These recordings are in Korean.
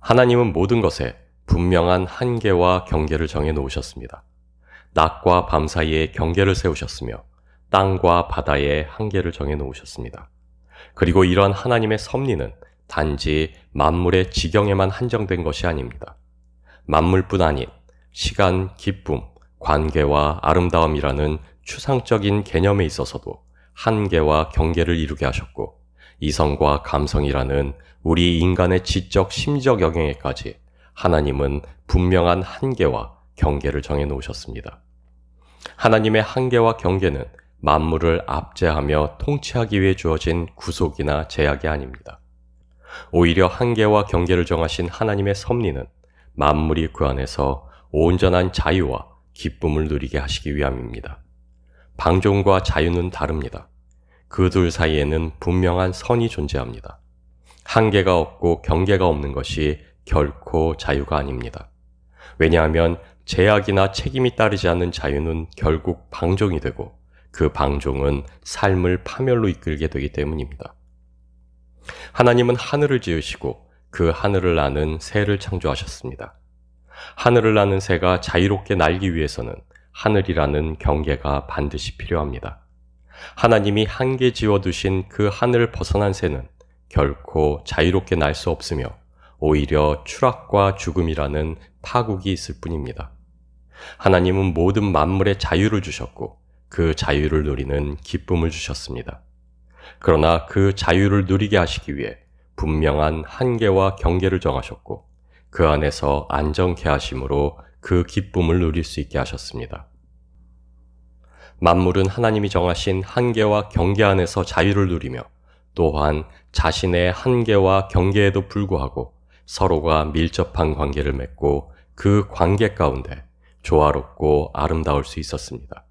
하나님은 모든 것에 분명한 한계와 경계를 정해 놓으셨습니다. 낮과 밤 사이에 경계를 세우셨으며 땅과 바다에 한계를 정해 놓으셨습니다. 그리고 이러한 하나님의 섭리는 단지 만물의 지경에만 한정된 것이 아닙니다. 만물뿐 아닌 시간, 기쁨, 관계와 아름다움이라는 추상적인 개념에 있어서도 한계와 경계를 이루게 하셨고 이성과 감성이라는 우리 인간의 지적 심적 영역에까지 하나님은 분명한 한계와 경계를 정해 놓으셨습니다. 하나님의 한계와 경계는 만물을 압제하며 통치하기 위해 주어진 구속이나 제약이 아닙니다. 오히려 한계와 경계를 정하신 하나님의 섭리는 만물이 그 안에서 온전한 자유와 기쁨을 누리게 하시기 위함입니다. 방종과 자유는 다릅니다. 그 둘 사이에는 분명한 선이 존재합니다. 한계가 없고 경계가 없는 것이 결코 자유가 아닙니다. 왜냐하면 제약이나 책임이 따르지 않는 자유는 결국 방종이 되고 그 방종은 삶을 파멸로 이끌게 되기 때문입니다. 하나님은 하늘을 지으시고 그 하늘을 나는 새를 창조하셨습니다. 하늘을 나는 새가 자유롭게 날기 위해서는 하늘이라는 경계가 반드시 필요합니다. 하나님이 한계 지어 두신 그 하늘을 벗어난 새는 결코 자유롭게 날 수 없으며 오히려 추락과 죽음이라는 파국이 있을 뿐입니다. 하나님은 모든 만물에 자유를 주셨고 그 자유를 누리는 기쁨을 주셨습니다. 그러나 그 자유를 누리게 하시기 위해 분명한 한계와 경계를 정하셨고 그 안에서 안정케 하심으로 그 기쁨을 누릴 수 있게 하셨습니다. 만물은 하나님이 정하신 한계와 경계 안에서 자유를 누리며 또한 자신의 한계와 경계에도 불구하고 서로가 밀접한 관계를 맺고 그 관계 가운데 조화롭고 아름다울 수 있었습니다.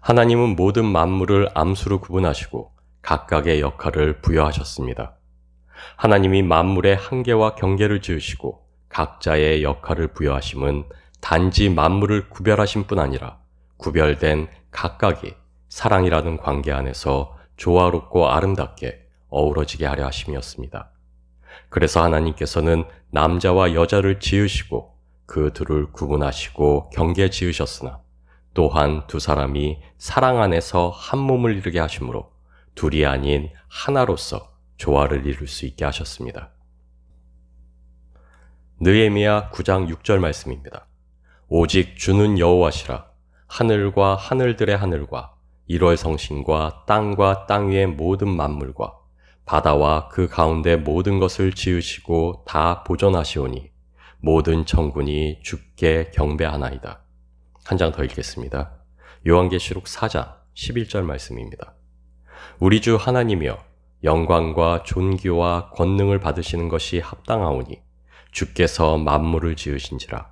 하나님은 모든 만물을 암수로 구분하시고 각각의 역할을 부여하셨습니다. 하나님이 만물의 한계와 경계를 지으시고 각자의 역할을 부여하심은 단지 만물을 구별하신 뿐 아니라 구별된 각각이 사랑이라는 관계 안에서 조화롭고 아름답게 어우러지게 하려 하심이었습니다. 그래서 하나님께서는 남자와 여자를 지으시고 그 둘을 구분하시고 경계 지으셨으나 또한 두 사람이 사랑 안에서 한 몸을 이루게 하심으로 둘이 아닌 하나로서 조화를 이룰 수 있게 하셨습니다. 느에미야 9장 6절 말씀입니다. 오직 주는 여호와시라 하늘과 하늘들의 하늘과 1월 성신과 땅과 땅 위의 모든 만물과 바다와 그 가운데 모든 것을 지으시고 다 보존하시오니 모든 천군이 죽게 경배하나이다. 한 장 더 읽겠습니다. 요한계시록 4장 11절 말씀입니다. 우리 주 하나님이여 영광과 존귀와 권능을 받으시는 것이 합당하오니 주께서 만물을 지으신지라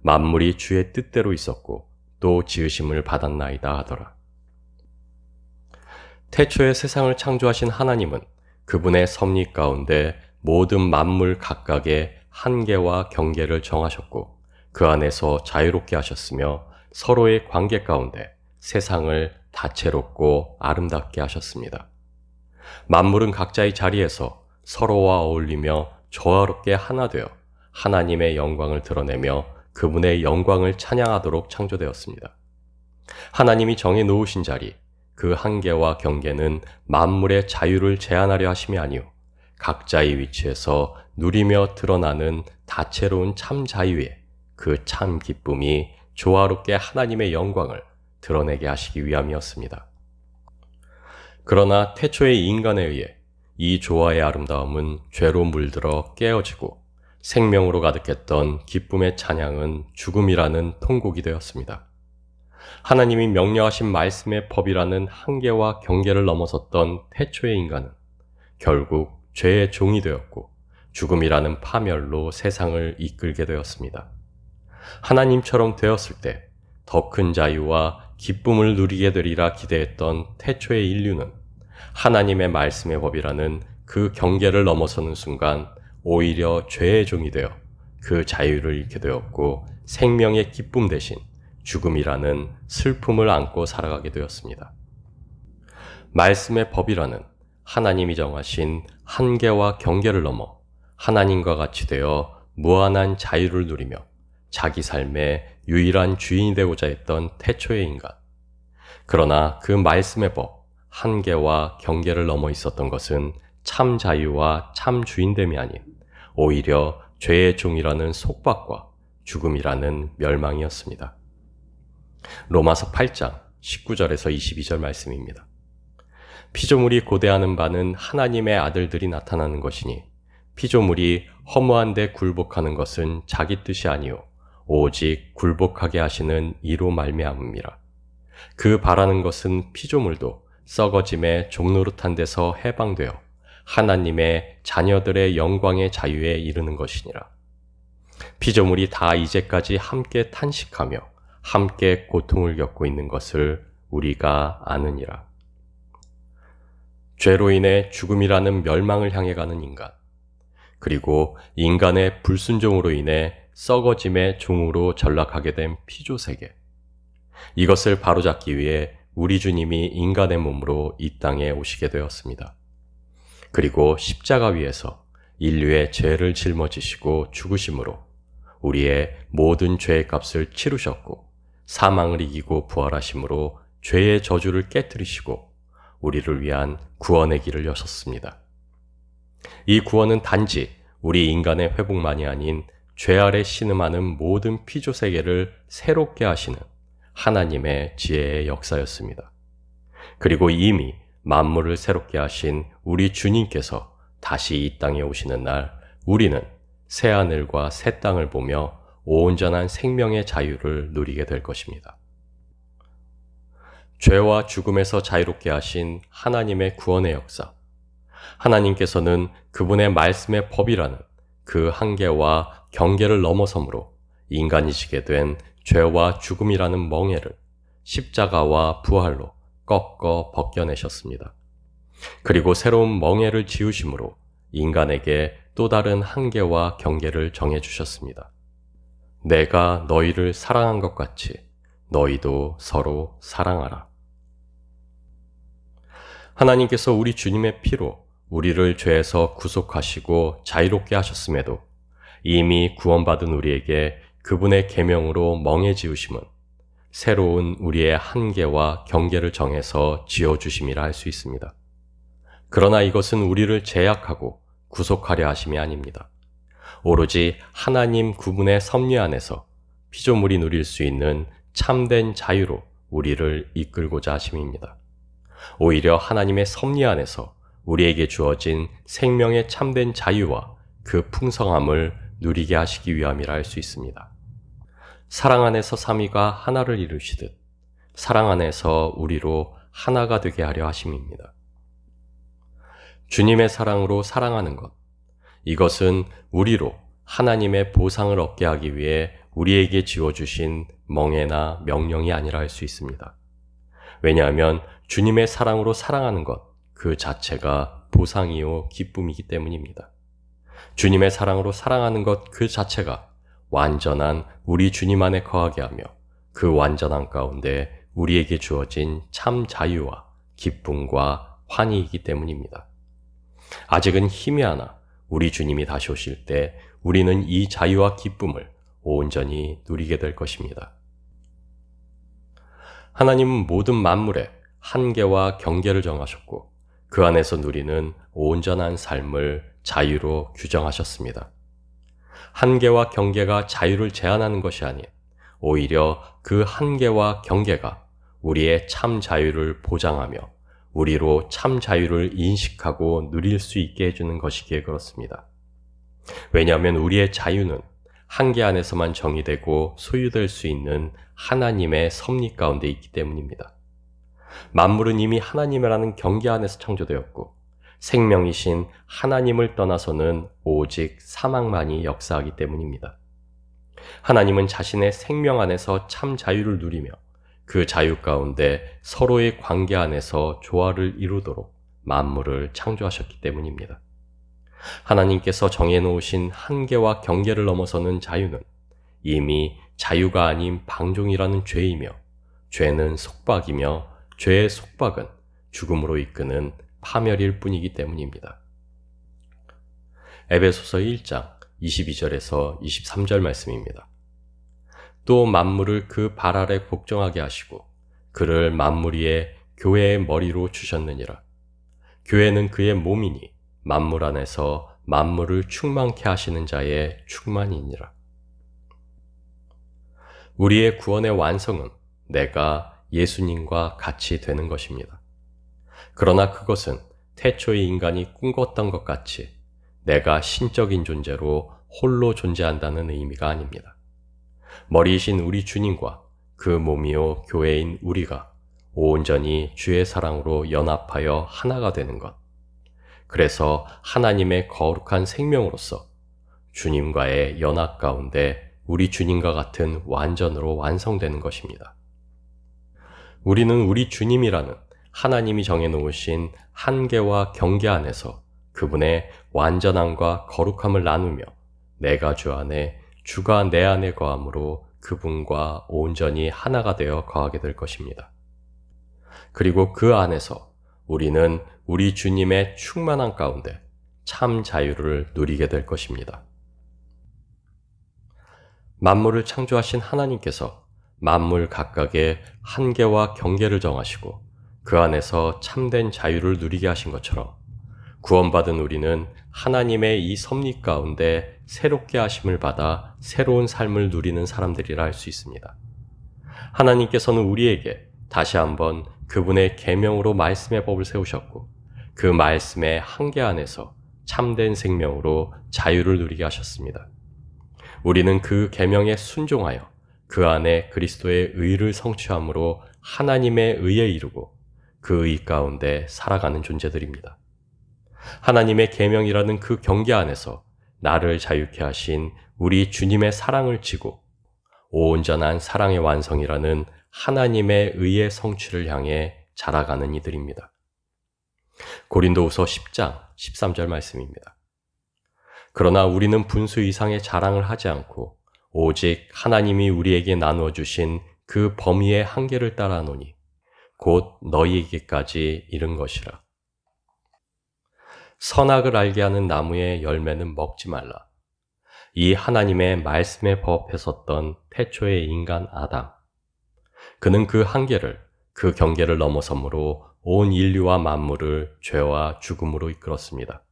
만물이 주의 뜻대로 있었고 또 지으심을 받았나이다 하더라. 태초에 세상을 창조하신 하나님은 그분의 섭리 가운데 모든 만물 각각의 한계와 경계를 정하셨고 그 안에서 자유롭게 하셨으며 서로의 관계 가운데 세상을 다채롭고 아름답게 하셨습니다. 만물은 각자의 자리에서 서로와 어울리며 조화롭게 하나 되어 하나님의 영광을 드러내며 그분의 영광을 찬양하도록 창조되었습니다. 하나님이 정해 놓으신 자리, 그 한계와 경계는 만물의 자유를 제한하려 하심이 아니오 각자의 위치에서 누리며 드러나는 다채로운 참 자유의 그 참 기쁨이 조화롭게 하나님의 영광을 드러내게 하시기 위함이었습니다. 그러나 태초의 인간에 의해 이 조화의 아름다움은 죄로 물들어 깨어지고 생명으로 가득했던 기쁨의 찬양은 죽음이라는 통곡이 되었습니다. 하나님이 명령하신 말씀의 법이라는 한계와 경계를 넘어섰던 태초의 인간은 결국 죄의 종이 되었고 죽음이라는 파멸로 세상을 이끌게 되었습니다. 하나님처럼 되었을 때 더 큰 자유와 기쁨을 누리게 되리라 기대했던 태초의 인류는 하나님의 말씀의 법이라는 그 경계를 넘어서는 순간 오히려 죄의 종이 되어 그 자유를 잃게 되었고 생명의 기쁨 대신 죽음이라는 슬픔을 안고 살아가게 되었습니다. 말씀의 법이라는 하나님이 정하신 한계와 경계를 넘어 하나님과 같이 되어 무한한 자유를 누리며 자기 삶의 유일한 주인이 되고자 했던 태초의 인간. 그러나 그 말씀의 법, 한계와 경계를 넘어 있었던 것은 참 자유와 참 주인됨이 아닌 오히려 죄의 종이라는 속박과 죽음이라는 멸망이었습니다. 로마서 8장 19절에서 22절 말씀입니다. 피조물이 고대하는 바는 하나님의 아들들이 나타나는 것이니 피조물이 허무한 데 굴복하는 것은 자기 뜻이 아니요 오직 굴복하게 하시는 이로 말미암음이라. 그 바라는 것은 피조물도 썩어짐의 종노릇한 데서 해방되어 하나님의 자녀들의 영광의 자유에 이르는 것이니라. 피조물이 다 이제까지 함께 탄식하며 함께 고통을 겪고 있는 것을 우리가 아느니라. 죄로 인해 죽음이라는 멸망을 향해 가는 인간, 그리고 인간의 불순종으로 인해 썩어짐의 종으로 전락하게 된 피조세계. 이것을 바로잡기 위해 우리 주님이 인간의 몸으로 이 땅에 오시게 되었습니다. 그리고 십자가 위에서 인류의 죄를 짊어지시고 죽으심으로 우리의 모든 죄의 값을 치르셨고 사망을 이기고 부활하심으로 죄의 저주를 깨뜨리시고 우리를 위한 구원의 길을 여셨습니다. 이 구원은 단지 우리 인간의 회복만이 아닌 죄 아래 신음하는 모든 피조 세계를 새롭게 하시는 하나님의 지혜의 역사였습니다. 그리고 이미 만물을 새롭게 하신 우리 주님께서 다시 이 땅에 오시는 날 우리는 새 하늘과 새 땅을 보며 온전한 생명의 자유를 누리게 될 것입니다. 죄와 죽음에서 자유롭게 하신 하나님의 구원의 역사. 하나님께서는 그분의 말씀의 법이라는 그 한계와 경계를 넘어섬으로 인간이 지게 된 죄와 죽음이라는 멍해를 십자가와 부활로 꺾어 벗겨내셨습니다. 그리고 새로운 멍해를 지우심으로 인간에게 또 다른 한계와 경계를 정해주셨습니다. 내가 너희를 사랑한 것 같이 너희도 서로 사랑하라. 하나님께서 우리 주님의 피로 우리를 죄에서 구속하시고 자유롭게 하셨음에도 이미 구원받은 우리에게 그분의 계명으로 멍해 지으심은 새로운 우리의 한계와 경계를 정해서 지어 주심이라 할 수 있습니다. 그러나 이것은 우리를 제약하고 구속하려 하심이 아닙니다. 오로지 하나님 구분의 섭리 안에서 피조물이 누릴 수 있는 참된 자유로 우리를 이끌고자 하심입니다. 오히려 하나님의 섭리 안에서 우리에게 주어진 생명의 참된 자유와 그 풍성함을 누리게 하시기 위함이라 할 수 있습니다. 사랑 안에서 삼위가 하나를 이루시듯 사랑 안에서 우리로 하나가 되게 하려 하심입니다. 주님의 사랑으로 사랑하는 것. 이것은 우리로 하나님의 보상을 얻게 하기 위해 우리에게 지어주신 멍해나 명령이 아니라 할 수 있습니다. 왜냐하면 주님의 사랑으로 사랑하는 것, 그 자체가 보상이요 기쁨이기 때문입니다. 주님의 사랑으로 사랑하는 것 그 자체가 완전한 우리 주님 안에 거하게 하며 그 완전한 가운데 우리에게 주어진 참 자유와 기쁨과 환희이기 때문입니다. 아직은 희미하나 우리 주님이 다시 오실 때 우리는 이 자유와 기쁨을 온전히 누리게 될 것입니다. 하나님은 모든 만물에 한계와 경계를 정하셨고 그 안에서 누리는 온전한 삶을 자유로 규정하셨습니다. 한계와 경계가 자유를 제한하는 것이 아닌 오히려 그 한계와 경계가 우리의 참 자유를 보장하며 우리로 참 자유를 인식하고 누릴 수 있게 해주는 것이기에 그렇습니다. 왜냐하면 우리의 자유는 한계 안에서만 정의되고 소유될 수 있는 하나님의 섭리 가운데 있기 때문입니다. 만물은 이미 하나님이라는 경계 안에서 창조되었고 생명이신 하나님을 떠나서는 오직 사망만이 역사하기 때문입니다. 하나님은 자신의 생명 안에서 참 자유를 누리며 그 자유 가운데 서로의 관계 안에서 조화를 이루도록 만물을 창조하셨기 때문입니다. 하나님께서 정해놓으신 한계와 경계를 넘어서는 자유는 이미 자유가 아닌 방종이라는 죄이며 죄는 속박이며 죄의 속박은 죽음으로 이끄는 파멸일 뿐이기 때문입니다. 에베소서 1장 22절에서 23절 말씀입니다. 또 만물을 그 발 아래 복종하게 하시고 그를 만물 위에 교회의 머리로 주셨느니라. 교회는 그의 몸이니 만물 안에서 만물을 충만케 하시는 자의 충만이니라. 우리의 구원의 완성은 내가 예수님과 같이 되는 것입니다. 그러나 그것은 태초의 인간이 꿈꿨던 것 같이 내가 신적인 존재로 홀로 존재한다는 의미가 아닙니다. 머리이신 우리 주님과 그 몸이요 교회인 우리가 온전히 주의 사랑으로 연합하여 하나가 되는 것. 그래서 하나님의 거룩한 생명으로서 주님과의 연합 가운데 우리 주님과 같은 완전으로 완성되는 것입니다. 우리는 우리 주님이라는 하나님이 정해놓으신 한계와 경계 안에서 그분의 완전함과 거룩함을 나누며 내가 주 안에 주가 내 안에 거함으로 그분과 온전히 하나가 되어 거하게 될 것입니다. 그리고 그 안에서 우리는 우리 주님의 충만한 가운데 참 자유를 누리게 될 것입니다. 만물을 창조하신 하나님께서 만물 각각의 한계와 경계를 정하시고 그 안에서 참된 자유를 누리게 하신 것처럼 구원받은 우리는 하나님의 이 섭리 가운데 새롭게 하심을 받아 새로운 삶을 누리는 사람들이라 할 수 있습니다. 하나님께서는 우리에게 다시 한번 그분의 계명으로 말씀의 법을 세우셨고 그 말씀의 한계 안에서 참된 생명으로 자유를 누리게 하셨습니다. 우리는 그 계명에 순종하여 그 안에 그리스도의 의를 성취함으로 하나님의 의에 이르고 그의 가운데 살아가는 존재들입니다. 하나님의 계명이라는 그 경계 안에서 나를 자유케 하신 우리 주님의 사랑을 지고 온전한 사랑의 완성이라는 하나님의 의의 성취를 향해 자라가는 이들입니다. 고린도후서 10장 13절 말씀입니다. 그러나 우리는 분수 이상의 자랑을 하지 않고 오직 하나님이 우리에게 나누어 주신 그 범위의 한계를 따라노니 곧 너희에게까지 이른 것이라. 선악을 알게 하는 나무의 열매는 먹지 말라. 이 하나님의 말씀의 법에 섰던 태초의 인간 아담. 그는 그 한계를, 그 경계를 넘어섬으로 온 인류와 만물을 죄와 죽음으로 이끌었습니다.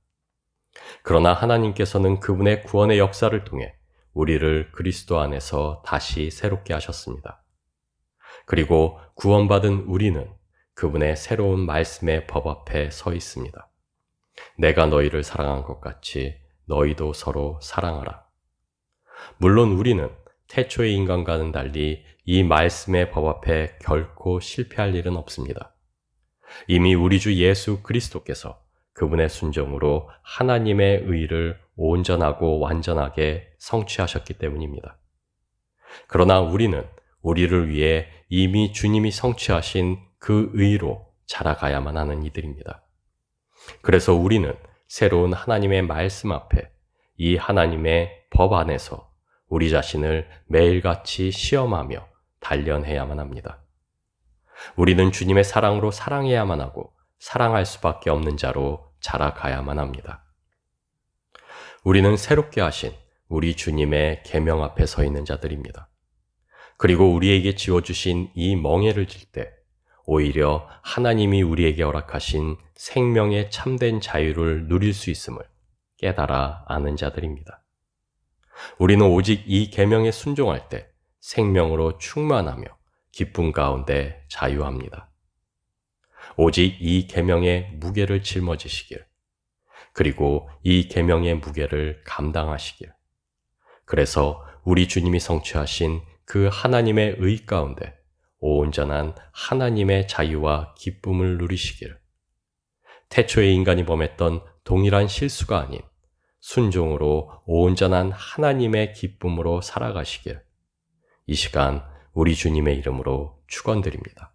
그러나 하나님께서는 그분의 구원의 역사를 통해 우리를 그리스도 안에서 다시 새롭게 하셨습니다. 그리고 구원받은 우리는 그분의 새로운 말씀의 법 앞에 서 있습니다. 내가 너희를 사랑한 것 같이 너희도 서로 사랑하라. 물론 우리는 태초의 인간과는 달리 이 말씀의 법 앞에 결코 실패할 일은 없습니다. 이미 우리 주 예수 그리스도께서 그분의 순종으로 하나님의 의를 온전하고 완전하게 성취하셨기 때문입니다. 그러나 우리는 우리를 위해 이미 주님이 성취하신 그 의로 자라가야만 하는 이들입니다. 그래서 우리는 새로운 하나님의 말씀 앞에 이 하나님의 법 안에서 우리 자신을 매일같이 시험하며 단련해야만 합니다. 우리는 주님의 사랑으로 사랑해야만 하고 사랑할 수밖에 없는 자로 자라가야만 합니다. 우리는 새롭게 하신 우리 주님의 계명 앞에 서 있는 자들입니다. 그리고 우리에게 지어주신 이 멍해를 질 때 오히려 하나님이 우리에게 허락하신 생명의 참된 자유를 누릴 수 있음을 깨달아 아는 자들입니다. 우리는 오직 이 계명에 순종할 때 생명으로 충만하며 기쁨 가운데 자유합니다. 오직 이 계명의 무게를 짊어지시길 그리고 이 계명의 무게를 감당하시길 그래서 우리 주님이 성취하신 그 하나님의 의 가운데 온전한 하나님의 자유와 기쁨을 누리시길. 태초의 인간이 범했던 동일한 실수가 아닌 순종으로 온전한 하나님의 기쁨으로 살아가시길. 이 시간 우리 주님의 이름으로 축원드립니다.